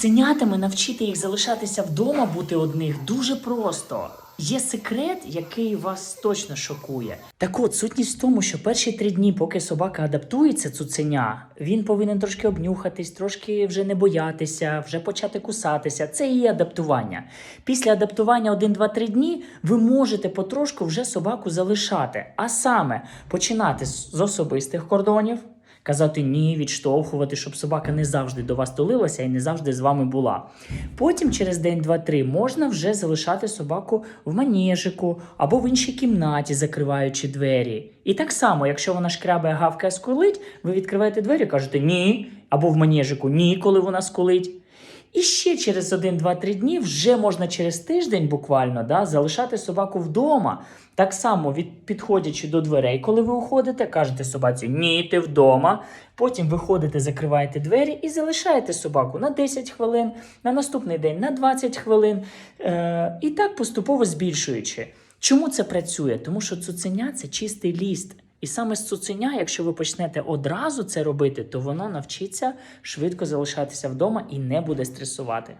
цуценятами навчити їх залишатися вдома, бути одних дуже просто. Є секрет, який вас точно шокує. Так от, сутність в тому, що перші три дні, поки собака адаптується, цуценя, він повинен трошки обнюхатись, трошки вже не боятися, вже почати кусатися. Це і адаптування. Після адаптування 1-2-3 дні ви можете потрошку вже собаку залишати, а саме починати з особистих кордонів. Казати ні, відштовхувати, щоб собака не завжди до вас тулилася і не завжди з вами була. Потім, через день, два-три, можна вже залишати собаку в манежику або в іншій кімнаті, закриваючи двері. І так само, якщо вона шкрябає, гавкає, скулить, ви відкриваєте двері, кажете ні, або в манежику ні, коли вона скулить. І ще через 1-2-3 дні, вже можна через тиждень буквально да, залишати собаку вдома. Так само від, підходячи до дверей, коли ви уходите, кажете собаці ні, ти вдома. Потім виходите, закриваєте двері і залишаєте собаку на 10 хвилин, на наступний день на 20 хвилин. Е, і так поступово збільшуючи. Чому це працює? Тому що цуценя це чистий ліст. І саме з цуценя, якщо ви почнете одразу це робити, то воно навчиться швидко залишатися вдома і не буде стресувати.